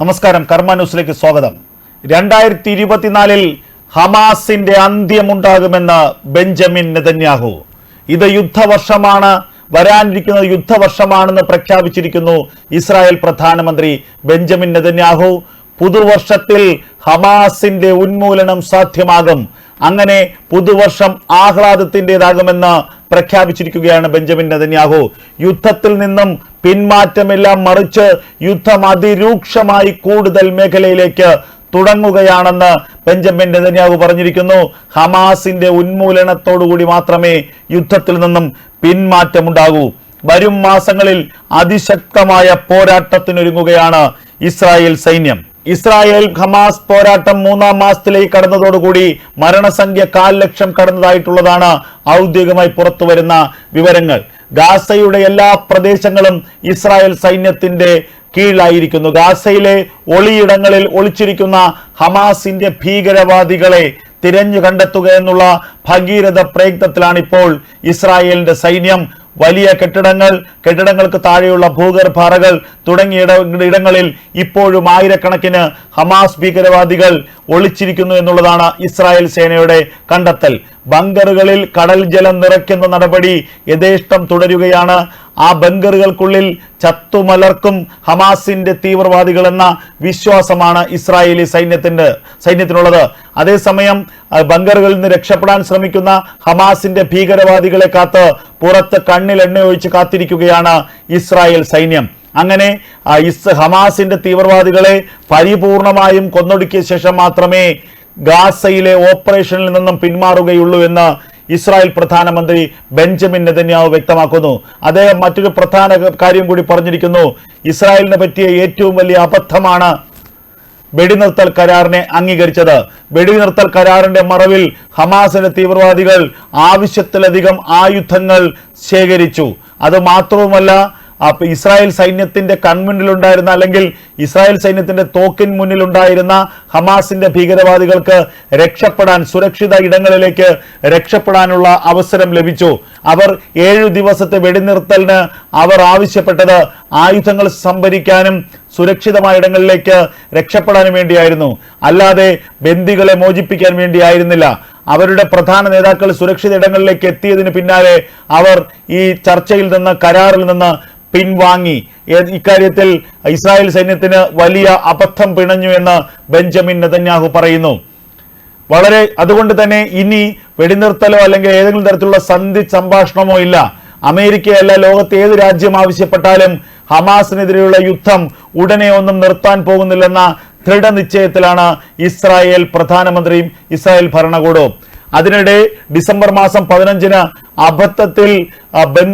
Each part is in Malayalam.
നമസ്കാരം. കർമ്മ ന്യൂസിലേക്ക് സ്വാഗതം. രണ്ടായിരത്തി ഇരുപത്തിനാലിൽ ഹമാസിന്റെ അന്ത്യമുണ്ടാകുമെന്ന് ബെഞ്ചമിൻ നെതന്യാഹു. ഇത് യുദ്ധവർഷമാണ് വരാനിരിക്കുന്നത് യുദ്ധവർഷമാണെന്ന് പ്രഖ്യാപിച്ചിരിക്കുന്നു ഇസ്രായേൽ പ്രധാനമന്ത്രി ബെഞ്ചമിൻ നെതന്യാഹു. പുതുവർഷത്തിൽ ഹമാസിന്റെ ഉന്മൂലനം സാധ്യമാകും. അങ്ങനെ പുതുവർഷം ആഹ്ലാദത്തിന്റെതാകുമെന്ന് പ്രഖ്യാപിച്ചിരിക്കുകയാണ് ബെഞ്ചമിൻ നെതന്യാഹു. യുദ്ധത്തിൽ നിന്നും പിന്മാറ്റമെല്ലാം മറിച്ച് യുദ്ധം അതിരൂക്ഷമായി കൂടുതൽ മേഖലയിലേക്ക് തുടങ്ങുകയാണെന്ന് ബെഞ്ചമിൻ നെതന്യാഹു പറഞ്ഞിരിക്കുന്നു. ഹമാസിന്റെ ഉന്മൂലനത്തോടുകൂടി മാത്രമേ യുദ്ധത്തിൽ നിന്നും പിന്മാറ്റമുണ്ടാകൂ. വരും മാസങ്ങളിൽ അതിശക്തമായ പോരാട്ടത്തിനൊരുങ്ങുകയാണ് ഇസ്രായേൽ സൈന്യം. ഇസ്രായേൽ ഹമാസ് പോരാട്ടം മൂന്നാം മാസത്തിലേക്ക് കടന്നതോടുകൂടി മരണസംഖ്യ കാൽ ലക്ഷം കടന്നതായിട്ടുള്ളതാണ് ഔദ്യോഗികമായി പുറത്തുവരുന്ന വിവരങ്ങൾ. ഗാസയുടെ എല്ലാ പ്രദേശങ്ങളും ഇസ്രായേൽ സൈന്യത്തിന്റെ കീഴിലായിരിക്കുന്നു. ഗാസയിലെ ഒളിയിടങ്ങളിൽ ഒളിച്ചിരിക്കുന്ന ഹമാസിന്റെ ഭീകരവാദികളെ തിരഞ്ഞു കണ്ടെത്തുക എന്നുള്ള ഭഗീരഥ പ്രയത്നത്തിലാണ് ഇപ്പോൾ ഇസ്രായേലിന്റെ സൈന്യം വലിയ കെട്ടിടങ്ങൾ കെട്ടിടങ്ങൾക്ക് താഴെയുള്ള ഭൂഗർഭ അറകൾ തുടങ്ങിയ ഇടങ്ങളിൽ ഇപ്പോഴും ആയിരക്കണക്കിന് ഹമാസ് ഭീകരവാദികൾ ഒളിച്ചിരിക്കുന്നു എന്നുള്ളതാണ് ഇസ്രായേൽ സേനയുടെ കണ്ടെത്തൽ. ബങ്കറുകളിൽ കടൽ ജലം നിറയ്ക്കുന്ന നടപടി യഥേഷ്ടം തുടരുകയാണ്. ആ ബങ്കറുകൾക്കുള്ളിൽ ചത്തുമലർക്കും ഹമാസിന്റെ തീവ്രവാദികളെന്ന വിശ്വാസമാണ് ഇസ്രായേലി സൈന്യത്തിന്റെ സൈന്യത്തിനുള്ളത്. അതേസമയം ബങ്കറുകളിൽ നിന്ന് രക്ഷപ്പെടാൻ ശ്രമിക്കുന്ന ഹമാസിന്റെ ഭീകരവാദികളെ കാത്ത് പുറത്ത് കണ്ണിൽ എണ്ണ ഒഴിച്ച് കാത്തിരിക്കുകയാണ് ഇസ്രായേൽ സൈന്യം. അങ്ങനെ ഇസ് ഹമാസിന്റെ തീവ്രവാദികളെ പരിപൂർണമായും കൊന്നൊടുക്കിയ ശേഷം മാത്രമേ ഗാസയിലെ ഓപ്പറേഷനിൽ നിന്നും പിന്മാറുകയുള്ളൂ എന്ന് ഇസ്രായേൽ പ്രധാനമന്ത്രി ബെഞ്ചമിൻ നെതന്യാവ് വ്യക്തമാക്കുന്നു. അദ്ദേഹം മറ്റൊരു പ്രധാന കാര്യം കൂടി പറഞ്ഞിരിക്കുന്നു. ഇസ്രായേലിനെ പറ്റിയ ഏറ്റവും വലിയ അബദ്ധമാണ് വെടിനിർത്തൽ കരാറിനെ അംഗീകരിച്ചത്. വെടിനിർത്തൽ കരാറിന്റെ മറവിൽ ഹമാസിന്റെ തീവ്രവാദികൾ ആവശ്യത്തിലധികം ആയുധങ്ങൾ ശേഖരിച്ചു. അത് മാത്രവുമല്ല അപ്പൊ ഇസ്രായേൽ സൈന്യത്തിന്റെ കൺമുന്നിലുണ്ടായിരുന്ന അല്ലെങ്കിൽ ഇസ്രായേൽ സൈന്യത്തിന്റെ തോക്കിൻ മുന്നിലുണ്ടായിരുന്ന ഹമാസിന്റെ ഭീകരവാദികൾക്ക് രക്ഷപ്പെടാൻ സുരക്ഷിത ഇടങ്ങളിലേക്ക് രക്ഷപ്പെടാനുള്ള അവസരം ലഭിച്ചു. അവർ ഏഴു ദിവസത്തെ വെടിനിർത്തലിന് അവർ ആവശ്യപ്പെട്ടത് ആയുധങ്ങൾ സംഭരിക്കാനും സുരക്ഷിതമായ ഇടങ്ങളിലേക്ക് രക്ഷപ്പെടാനും വേണ്ടിയായിരുന്നു. അല്ലാതെ ബന്ദികളെ മോചിപ്പിക്കാൻ വേണ്ടിയായിരുന്നില്ല. അവരുടെ പ്രധാന നേതാക്കൾ സുരക്ഷിത ഇടങ്ങളിലേക്ക് എത്തിയതിന് പിന്നാലെ അവർ ഈ ചർച്ചയിൽ നിന്ന് കരാറിൽ നിന്ന് പിൻവാങ്ങി. ഇക്കാര്യത്തിൽ ഇസ്രായേൽ സൈന്യത്തിന് വലിയ അബദ്ധം പിണഞ്ഞു എന്ന് ബെഞ്ചമിൻ നെതന്യാഹു പറയുന്നു. വളരെ അതുകൊണ്ട് തന്നെ ഇനി വെടിനിർത്തലോ അല്ലെങ്കിൽ ഏതെങ്കിലും തരത്തിലുള്ള സന്ധി സംഭാഷണമോ ഇല്ല. അമേരിക്കയല്ല ലോകത്തെ ഏത് രാജ്യം ആവശ്യപ്പെട്ടാലും ഹമാസിനെതിരെയുള്ള യുദ്ധം ഉടനെ ഒന്നും നിർത്താൻ പോകുന്നില്ലെന്ന ദൃഢനിശ്ചയത്തിലാണ് ഇസ്രായേൽ പ്രധാനമന്ത്രിയും ഇസ്രായേൽ ഭരണകൂടവും. അതിനിടെ ഡിസംബർ മാസം പതിനഞ്ചിന് അബദ്ധത്തിൽ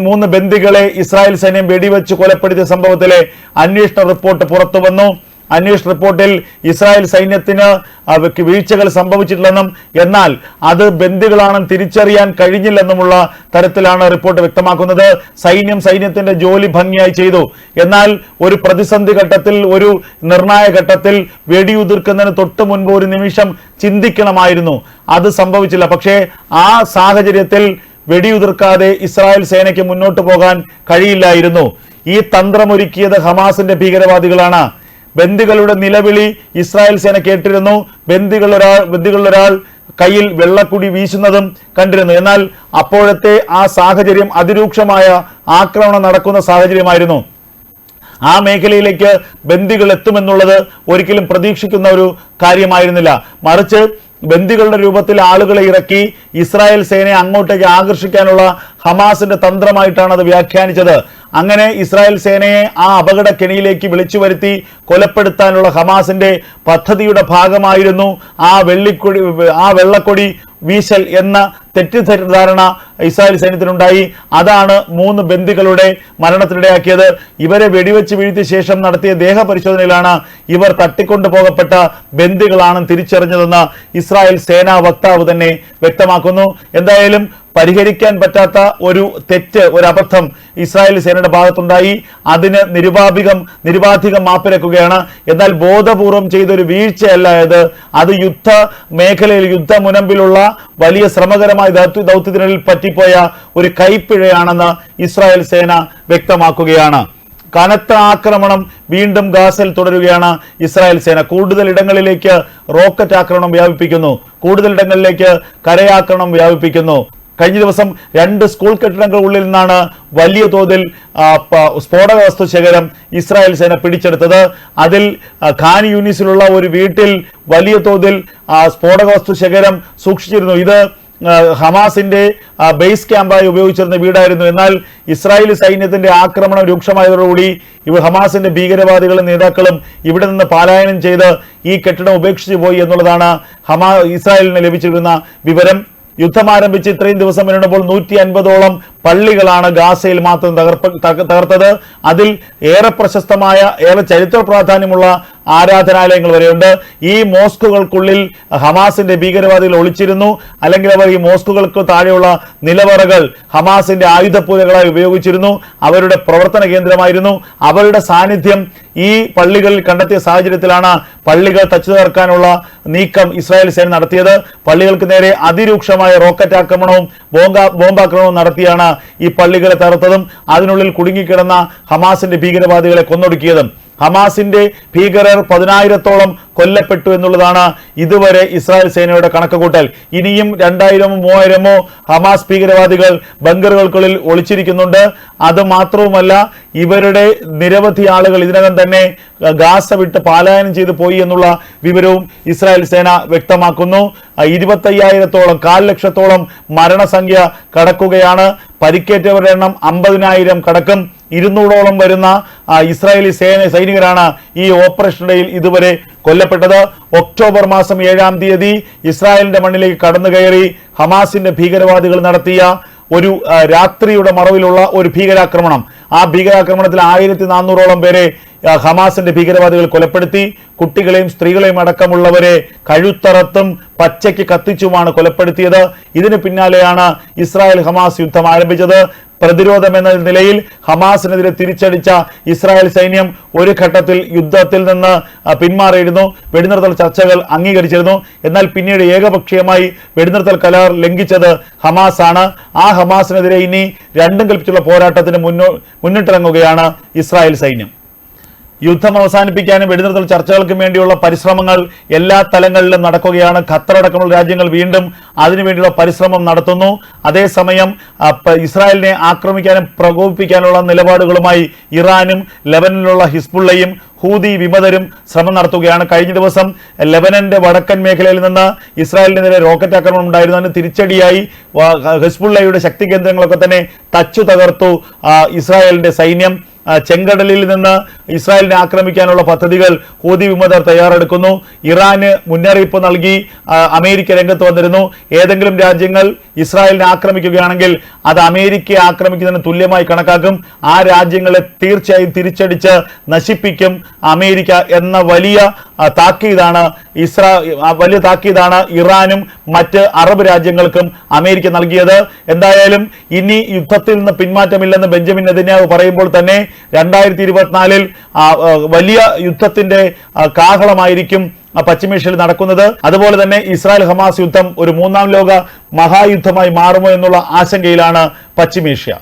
മൂന്ന് ബന്ദികളെ ഇസ്രായേൽ സൈന്യം വെടിവെച്ച് കൊലപ്പെടുത്തിയ സംഭവത്തിലെ അന്വേഷണ റിപ്പോർട്ട് പുറത്തു വന്നു അന്വേഷണ റിപ്പോർട്ടിൽ ഇസ്രായേൽ സൈന്യത്തിന് വീഴ്ചകൾ സംഭവിച്ചിട്ടില്ലെന്നും എന്നാൽ അത് ബന്ദികളാണെന്ന് തിരിച്ചറിയാൻ കഴിഞ്ഞില്ലെന്നുമുള്ള തരത്തിലാണ് റിപ്പോർട്ട് വ്യക്തമാക്കുന്നത്. സൈന്യം സൈന്യത്തിന്റെ ജോലി ഭംഗിയായി ചെയ്തു. എന്നാൽ ഒരു പ്രതിസന്ധി ഘട്ടത്തിൽ ഒരു നിർണായക ഘട്ടത്തിൽ വെടിയുതിർക്കുന്നതിന് തൊട്ട് മുൻപ് ഒരു നിമിഷം ചിന്തിക്കണമായിരുന്നു. അത് സംഭവിച്ചില്ല. പക്ഷേ ആ സാഹചര്യത്തിൽ വെടിയുതിർക്കാതെ ഇസ്രായേൽ സേനയ്ക്ക് മുന്നോട്ട് പോകാൻ കഴിയില്ലായിരുന്നു. ഈ തന്ത്രമൊരുക്കിയത് ഹമാസിന്റെ ഭീകരവാദികളാണ്. ബന്ദികളുടെ നിലവിളി ഇസ്രായേൽ സേന കേട്ടിരുന്നു. ബന്ദികൾ ഒരാൾ ബന്ദികളിലൊരാൾ കയ്യിൽ വെള്ളക്കുടി വീശുന്നതും കണ്ടിരുന്നു. എന്നാൽ അപ്പോഴത്തെ ആ സാഹചര്യം അതിരൂക്ഷമായ ആക്രമണം നടക്കുന്ന സാഹചര്യമായിരുന്നു. ആ മേഖലയിലേക്ക് ബന്ദികൾ എത്തുമെന്നുള്ളത് ഒരിക്കലും പ്രതീക്ഷിക്കുന്ന ഒരു കാര്യമായിരുന്നില്ല. മറിച്ച് ബന്ദികളുടെ രൂപത്തിൽ ആളുകളെ ഇറക്കി ഇസ്രായേൽ സേനയെ അങ്ങോട്ടേക്ക് ആകർഷിക്കാനുള്ള ഹമാസിന്റെ തന്ത്രമായിട്ടാണ് അത് വ്യാഖ്യാനിച്ചത്. അങ്ങനെ ഇസ്രായേൽ സേനയെ ആ അപകട കെണിയിലേക്ക് വിളിച്ചു വരുത്തി കൊലപ്പെടുത്താനുള്ള ഹമാസിന്റെ പദ്ധതിയുടെ ഭാഗമായിരുന്നു ആ വെള്ളിക്കൊടി ആ വെള്ളക്കൊടി വീശൽ എന്ന തെറ്റിദ്ധാരണ ഇസ്രായേൽ സൈന്യത്തിനുണ്ടായി. അതാണ് മൂന്ന് ബന്ദികളുടെ മരണത്തിനിടയാക്കിയത്. ഇവരെ വെടിവെച്ച് വീഴ്ത്തിയ ശേഷം നടത്തിയ ദേഹപരിശോധനയിലാണ് ഇവർ തട്ടിക്കൊണ്ടു പോകപ്പെട്ട ബന്ദികളാണെന്ന് തിരിച്ചറിഞ്ഞതെന്ന് ഇസ്രായേൽ സേനാ വക്താവ് തന്നെ വ്യക്തമാക്കുന്നു. എന്തായാലും പരിഹരിക്കാൻ പറ്റാത്ത ഒരു തെറ്റ് ഒരു അബദ്ധം ഇസ്രായേൽ സേനയുടെ ഭാഗത്തുണ്ടായി. അതിന് നിരുപാധികം നിരുപാധികം മാപ്പിരക്കുകയാണ് എന്നാൽ ബോധപൂർവം ചെയ്തൊരു വീഴ്ചയല്ല ഇത്. അത് യുദ്ധ മേഖലയിൽ യുദ്ധമുനമ്പിലുള്ള വലിയ ശ്രമകരമായ ദൗത്യ ദൗത്യത്തിനിടയിൽ പറ്റിപ്പോയ ഒരു കൈപ്പിഴയാണെന്ന് ഇസ്രായേൽ സേന വ്യക്തമാക്കുകയാണ്. കനത്ത ആക്രമണം വീണ്ടും ഗാസൽ തുടരുകയാണ് ഇസ്രായേൽ സേന. കൂടുതൽ ഇടങ്ങളിലേക്ക് റോക്കറ്റ് ആക്രമണം വ്യാപിപ്പിക്കുന്നു. കൂടുതൽ ഇടങ്ങളിലേക്ക് കരയാക്രമണം വ്യാപിപ്പിക്കുന്നു. കഴിഞ്ഞ ദിവസം രണ്ട് സ്കൂൾ കെട്ടിടങ്ങൾക്കുള്ളിൽ നിന്നാണ് വലിയ തോതിൽ സ്ഫോടക വസ്തു ശേഖരം ഇസ്രായേൽ സേന പിടിച്ചെടുത്തത്. അതിൽ ഖാൻ യൂണിസിലുള്ള ഒരു വീട്ടിൽ വലിയ തോതിൽ സ്ഫോടക വസ്തു ശേഖരം സൂക്ഷിച്ചിരുന്നു. ഇത് ഹമാസിന്റെ ബേസ് ക്യാമ്പായി ഉപയോഗിച്ചിരുന്ന വീടായിരുന്നു. എന്നാൽ ഇസ്രായേൽ സൈന്യത്തിന്റെ ആക്രമണം രൂക്ഷമായതോടുകൂടി ഇവ ഹമാസിന്റെ ഭീകരവാദികളും നേതാക്കളും ഇവിടെ നിന്ന് പലായനം ചെയ്ത് ഈ കെട്ടിടം ഉപേക്ഷിച്ചു പോയി എന്നുള്ളതാണ് ഹമാ ഇസ്രായേലിന് ലഭിച്ചിരുന്ന വിവരം. യുദ്ധം ആരംഭിച്ച് ഇത്രയും ദിവസം വരുമ്പോൾ നൂറ്റി അൻപതോളം പള്ളികളാണ് ഗാസയിൽ മാത്രം തകർപ്പ് തകർത്തത്. അതിൽ ഏറെ പ്രശസ്തമായ ഏറെ ചരിത്ര പ്രാധാന്യമുള്ള ആരാധനാലയങ്ങൾ വരെയുണ്ട്. ഈ മോസ്കുകൾക്കുള്ളിൽ ഹമാസിന്റെ ഭീകരവാദികൾ ഒളിച്ചിരുന്നു. അല്ലെങ്കിൽ അവർ ഈ മോസ്കുകൾക്ക് താഴെയുള്ള നിലവറകൾ ഹമാസിന്റെ ആയുധപൂജകളായി ഉപയോഗിച്ചിരുന്നു. അവരുടെ പ്രവർത്തന കേന്ദ്രമായിരുന്നു. അവരുടെ സാന്നിധ്യം ഈ പള്ളികളിൽ കണ്ടെത്തിയ സാഹചര്യത്തിലാണ് പള്ളികൾ തച്ചു തകർക്കാനുള്ള നീക്കം ഇസ്രായേൽ സേന നടത്തിയത്. പള്ളികൾക്ക് നേരെ അതിരൂക്ഷമായ റോക്കറ്റ് ആക്രമണവും ബോംബ ബോംബാക്രമണവും നടത്തിയാണ് ഈ പള്ളികളെ തകർത്തതും. അതിനുള്ളിൽ കുടുങ്ങിക്കിടന്ന ഹമാസിന്റെ ഭീകരവാദികളെ കൊന്നൊടുക്കിയതും. ഹമാസിന്റെ ഭീകരർ പതിനായിരത്തോളം കൊല്ലപ്പെട്ടു എന്നുള്ളതാണ് ഇതുവരെ ഇസ്രായേൽ സേനയുടെ കണക്കുകൂട്ടൽ. ഇനിയും രണ്ടായിരമോ മൂവായിരമോ ഹമാസ് ഭീകരവാദികൾ ബങ്കറുകൾക്കുള്ളിൽ ഒളിച്ചിരിക്കുന്നുണ്ട്. അത് മാത്രവുമല്ല ഇവരുടെ നിരവധി ആളുകൾ ഇതിനകം തന്നെ ഗാസ വിട്ട് പാലായനം ചെയ്തു പോയി എന്നുള്ള വിവരവും ഇസ്രായേൽ സേന വ്യക്തമാക്കുന്നു. ഇരുപത്തയ്യായിരത്തോളം കാൽ ലക്ഷത്തോളം മരണസംഖ്യ കടക്കുകയാണ്. പരിക്കേറ്റവരുടെ എണ്ണം അമ്പതിനായിരം കടക്കും. ഇരുന്നൂറോളം വരുന്ന ഇസ്രായേലി സേന സൈനികരാണ് ഈ ഓപ്പറേഷനിടയിൽ ഇതുവരെ കൊല്ലപ്പെട്ടത്. ഒക്ടോബർ മാസം ഏഴാം തീയതി ഇസ്രായേലിന്റെ മണ്ണിലേക്ക് കടന്നു കയറി ഹമാസിന്റെ ഭീകരവാദികൾ നടത്തിയ ഒരു രാത്രിയുടെ മറവിലുള്ള ഒരു ഭീകരാക്രമണം. ആ ഭീകരാക്രമണത്തിൽ ആയിരത്തി നാനൂറോളം പേരെ ഹമാസിന്റെ ഭീകരവാദികൾ കൊലപ്പെടുത്തി. കുട്ടികളെയും സ്ത്രീകളെയും അടക്കമുള്ളവരെ കഴുത്തറത്തും പച്ചയ്ക്ക് കത്തിച്ചുമാണ് കൊലപ്പെടുത്തിയത്. ഇതിന് പിന്നാലെയാണ് ഇസ്രായേൽ ഹമാസ് യുദ്ധം ആരംഭിച്ചത്. പ്രതിരോധം എന്ന നിലയിൽ ഹമാസിനെതിരെ തിരിച്ചടിച്ച ഇസ്രായേൽ സൈന്യം ഒരു ഘട്ടത്തിൽ യുദ്ധത്തിൽ നിന്ന് പിന്മാറിയിരുന്നു. വെടിനിർത്തൽ ചർച്ചകൾ അംഗീകരിച്ചിരുന്നു. എന്നാൽ പിന്നീട് ഏകപക്ഷീയമായി വെടിനിർത്തൽ കരാർ ലംഘിച്ചത് ഹമാസ് ആണ് ആ ഹമാസിനെതിരെ ഇനി രണ്ടും കൽപ്പിച്ചുള്ള പോരാട്ടത്തിന് മുന്നോ മുന്നിട്ടിറങ്ങുകയാണ് ഇസ്രായേൽ സൈന്യം. യുദ്ധം അവസാനിപ്പിക്കാനും വെടിനിർത്തൽ ചർച്ചകൾക്കും വേണ്ടിയുള്ള പരിശ്രമങ്ങൾ എല്ലാ തലങ്ങളിലും നടക്കുകയാണ്. ഖത്തറടക്കമുള്ള രാജ്യങ്ങൾ വീണ്ടും അതിനുവേണ്ടിയുള്ള പരിശ്രമം നടത്തുന്നു. അതേസമയം ഇസ്രായേലിനെ ആക്രമിക്കാനും പ്രകോപിപ്പിക്കാനുള്ള നിലപാടുകളുമായി ഇറാനും ലെബനനിലുള്ള ഹിസ്ബുള്ളയും ഹൂതി വിമതരും ശ്രമം നടത്തുകയാണ്. കഴിഞ്ഞ ദിവസം ലെബനന്റെ വടക്കൻ മേഖലയിൽ നിന്ന് ഇസ്രായേലിനെതിരെ റോക്കറ്റ് ആക്രമണം ഉണ്ടായിരുന്നു അതിന് തിരിച്ചടിയായി ഹിസ്ബുള്ളയുടെ ശക്തി കേന്ദ്രങ്ങളൊക്കെ തന്നെ തച്ചു തകർത്തു ഇസ്രായേലിന്റെ സൈന്യം. ചെങ്കടലിൽ നിന്ന് ഇസ്രായേലിനെ ആക്രമിക്കാനുള്ള പദ്ധതികൾ ഹോദി വിമതർ തയ്യാറെടുക്കുന്നു. ഇറാന് മുന്നറിയിപ്പ് നൽകി അമേരിക്ക രംഗത്ത് വന്നിരുന്നു. ഏതെങ്കിലും രാജ്യങ്ങൾ ഇസ്രായേലിനെ ആക്രമിക്കുകയാണെങ്കിൽ അത് അമേരിക്കയെ ആക്രമിക്കുന്നതിന് തുല്യമായി കണക്കാക്കും. ആ രാജ്യങ്ങളെ തീർച്ചയായും തിരിച്ചടിച്ച് നശിപ്പിക്കും അമേരിക്ക എന്ന വലിയ താക്കീതാണ് ഇസ്രാ വലിയ താക്കീതാണ് ഇറാനും മറ്റ് അറബ് രാജ്യങ്ങൾക്കും അമേരിക്ക നൽകിയത്. എന്തായാലും ഇനി യുദ്ധത്തിൽ നിന്ന് പിന്മാറ്റമില്ലെന്ന് ബെഞ്ചമിൻ നെതിന്യാവ് പറയുമ്പോൾ തന്നെ രണ്ടായിരത്തി ഇരുപത്തിനാലിൽ വലിയ യുദ്ധത്തിന്റെ കാഹളമായിരിക്കും പശ്ചിമേഷ്യയിൽ നടക്കുന്നത്. അതുപോലെ തന്നെ ഇസ്രായേൽ ഹമാസ് യുദ്ധം ഒരു മൂന്നാം ലോക മഹായുദ്ധമായി മാറുമോ എന്നുള്ള ആശങ്കയിലാണ് പശ്ചിമേഷ്യ.